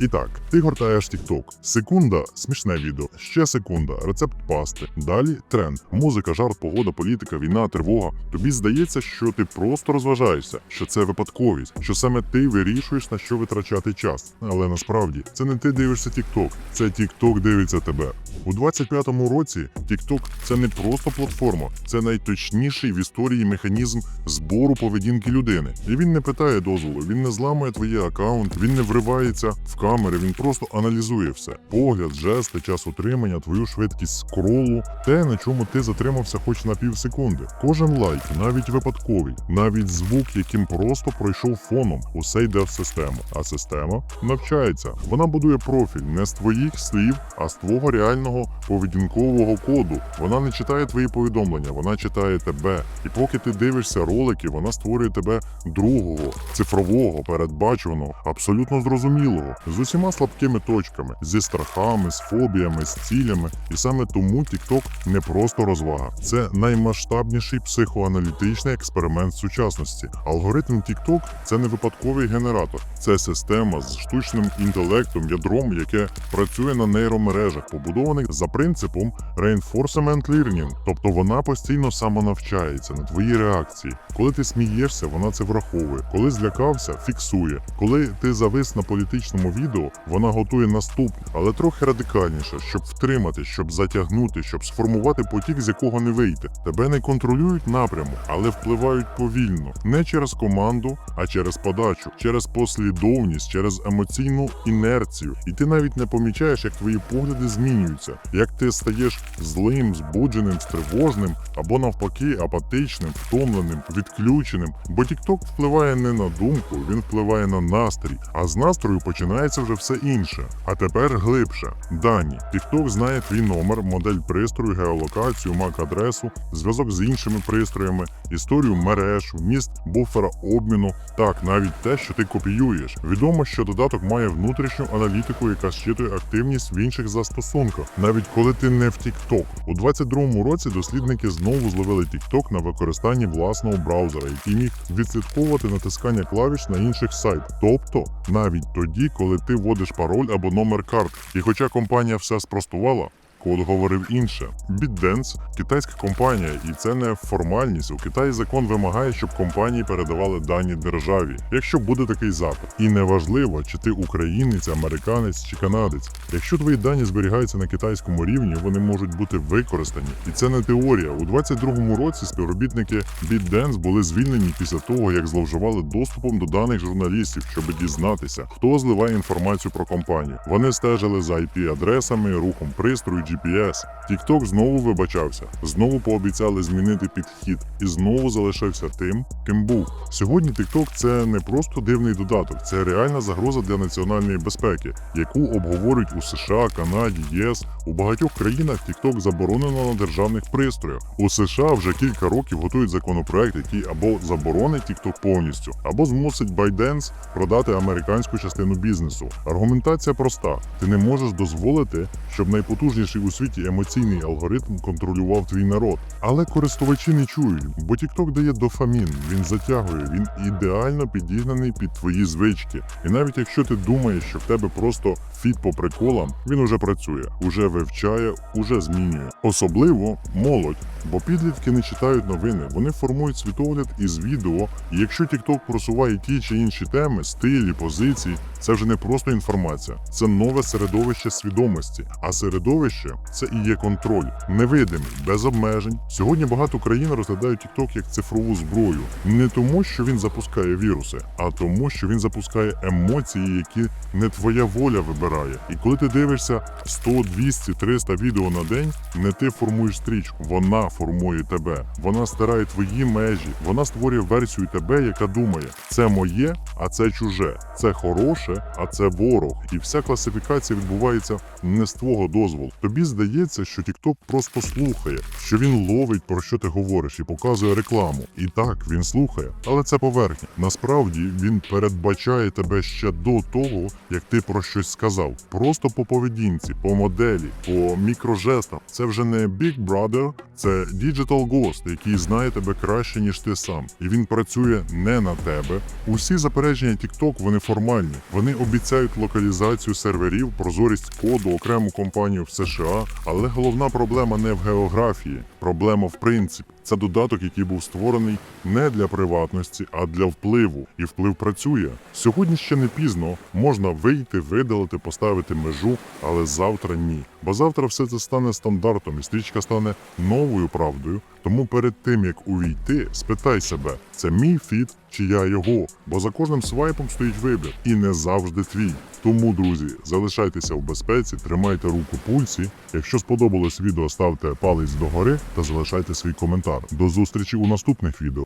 І так, ти гортаєш TikTok. Секунда смішне відео, ще секунда, рецепт пасти. Далі тренд, музика, жарт, погода, політика, війна, тривога. Тобі здається, що ти просто розважаєшся, що це випадковість, що саме ти вирішуєш на що витрачати час. Але насправді це не ти дивишся TikTok, це TikTok дивиться тебе. У 25-му році TikTok – це не просто платформа, це найточніший в історії механізм збору поведінки людини. І він не питає дозволу, він не зламує твої аккаунт, він не вривається в камери, він просто аналізує все: погляд, жести, час утримання, твою швидкість скролу, те, на чому ти затримався хоч на пів секунди. Кожен лайк, навіть випадковий, навіть звук, яким просто пройшов фоном, усе йде в систему. А система навчається. Вона будує профіль не з твоїх слів, а з твого реального поведінкового коду. Вона не читає твої повідомлення, вона читає тебе. І поки ти дивишся ролики, вона створює тебе другого, цифрового, передбачуваного, абсолютно зрозумілого, з усіма слабкими точками, зі страхами, з фобіями, з цілями. І саме тому TikTok не просто розвага, це наймасштабніший психоаналітичний експеримент сучасності. Алгоритм TikTok – це не випадковий генератор, це система з штучним інтелектом, ядром, яке працює на нейромережах, побудованих за принципом reinforcement learning. Тобто вона постійно самонавчається на твої реакції. Коли ти смієшся, вона це враховує. Коли злякався, фіксує. Коли ти завис на політичному відео, вона готує наступне, але трохи радикальніше, щоб втримати, щоб затягнути, щоб сформувати потік, з якого не вийти. Тебе не контролюють напряму, але впливають повільно, не через команду, а через подачу, через послідовність, через емоційну інерцію. І ти навіть не помічаєш, як твої погляди змінюються, як ти стаєш злим, збудженим, стривожним або навпаки апатичним, втомленим, відключеним. Бо TikTok впливає не на думку, він впливає на настрій, а з настрою починається вже все інше. А тепер глибше. Дані. TikTok знає твій номер, модель пристрою, геолокацію, мак-адресу, зв'язок з іншими пристроями, історію мереж, вміст буфера обміну, так навіть те, що ти копіюєш. Відомо, що додаток має внутрішню аналітику, яка щитує активність в інших застосунках, навіть коли ти не в TikTok. У 22-му році дослідники знову зловили TikTok на використанні власного браузера, який міг відслідковувати натискання клавіш на інших сайтах. Тобто навіть тоді, коли ти вводиш пароль або номер карт. І хоча компанія все спростувала. Код говорив інше. BitDance – китайська компанія, і це не формальність. У Китаї закон вимагає, щоб компанії передавали дані державі, якщо буде такий запит. І неважливо, чи ти українець, американець чи канадець. Якщо твої дані зберігаються на китайському рівні, вони можуть бути використані. І це не теорія. У 22-му році співробітники BitDance були звільнені після того, як зловживали доступом до даних журналістів, щоб дізнатися, хто зливає інформацію про компанію. Вони стежили за IP-адресами, рухом пристрою, GPS. TikTok знову вибачався, знову пообіцяли змінити підхід і знову залишився тим, ким був. Сьогодні TikTok – це не просто дивний додаток, це реальна загроза для національної безпеки, яку обговорюють у США, Канаді, ЄС. У багатьох країнах TikTok заборонено на державних пристроях. У США вже кілька років готують законопроект, який або заборонить TikTok повністю, або змусить ByteDance продати американську частину бізнесу. Аргументація проста: ти не можеш дозволити, щоб найпотужніший у світі емоційний алгоритм контролював твій народ. Але користувачі не чують, бо TikTok дає дофамін, він затягує, він ідеально підігнаний під твої звички. І навіть якщо ти думаєш, що в тебе просто фіт по приколам, він уже працює, уже вивчає, уже змінює. Особливо молодь, бо підлітки не читають новини, вони формують світогляд із відео. І якщо TikTok просуває ті чи інші теми, стилі, позиції, це вже не просто інформація, це нове середовище свідомості. А середовище це і є контроль, невидимий, без обмежень. Сьогодні багато країн розглядають TikTok як цифрову зброю, не тому, що він запускає віруси, а тому, що він запускає емоції, які не твоя воля вибирає. І коли ти дивишся 100, 200, 300 відео на день, не ти формуєш стрічку, вона формує тебе. Вона стирає твої межі, вона створює версію тебе, яка думає: це моє, а це чуже, це хороше, а це ворог. І вся класифікація відбувається не з твого дозволу. Тобі здається, що TikTok просто слухає, що він ловить про що ти говориш і показує рекламу. І так він слухає, але це поверхня. Насправді він передбачає тебе ще до того, як ти про щось сказав. Просто по поведінці, по моделі, по мікрожестам. Це вже не Big Brother, це Digital Ghost, який знає тебе краще ніж ти сам, і він працює не на тебе. Усі заперечення TikTok, вони формальні, вони обіцяють локалізацію серверів, прозорість коду, окрему компанію в США. Але головна проблема не в географії, проблема в принципі. Це додаток, який був створений не для приватності, а для впливу. І вплив працює. Сьогодні ще не пізно. Можна вийти, видалити, поставити межу, але завтра ні. Бо завтра все це стане стандартом, і стрічка стане новою правдою. Тому перед тим як увійти, спитай себе, це мій фіт чи я його, бо за кожним свайпом стоїть вибір, і не завжди твій. Тому, друзі, залишайтеся в безпеці, тримайте руку пульсі. Якщо сподобалось відео, ставте палець догори та залишайте свій коментар. До зустрічі у наступних відео.